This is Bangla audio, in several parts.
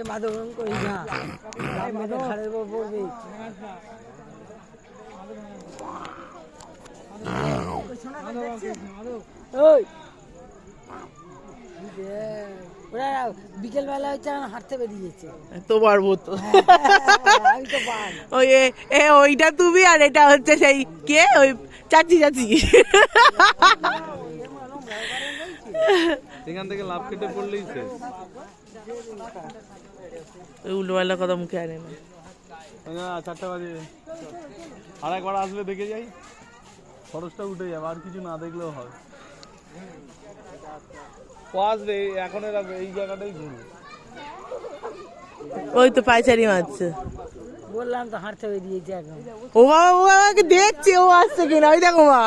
এই মাধব কই না। মাধব খাড়ে বলবি বিকেল বেলা হচ্ছে হাঁটতে বেরিয়েছে তো পারব তো আমি তো ওই এ- এ ওইটা তুমি আর এটা হচ্ছে সেই কে? ওই চাচি চাচি। এখান থেকে লাভ কেটে পড়লেই শেষ। ওই উল্টোপাল্টা কথা মুখে আনে না। চারটে বাজে। আর একবার আসলে দেখে যাই। খরচটা উঠে যাবে আর কিছু না দেখলেও হয়। ও আসবে এখন এরা এই জায়গাটাই ঘুরবে। ওই তো পাইচারি মারছে। বললাম তো হাঁটতে বেরিয়েছে এখন। ও বাবা ও দেখছে ও আসছে কিনা? ওই দেখো মা।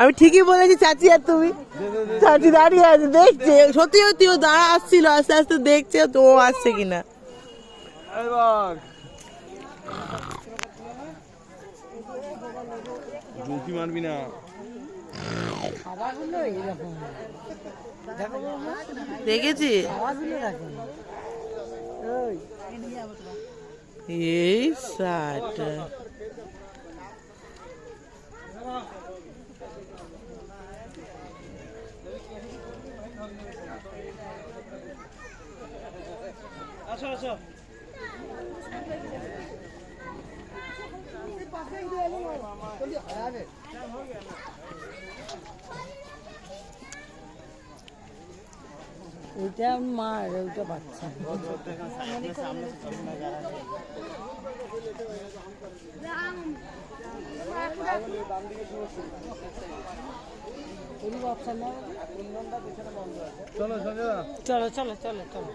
আমি ঠিকই বলেছি চাচি আর তুমি। চাচি দাঁড়িয়ে আছে দেখছে। সত্যি সত্যি ও দাঁড়া আসছিল আস্তে আস্তে দেখছে তো ও আসছে কিনা। মারবি না। দেখেছি? এই শার্ট আসো আসো। ওইটা মা আর ওইটা বাচ্চা চলো চলো। চলো চলো চলো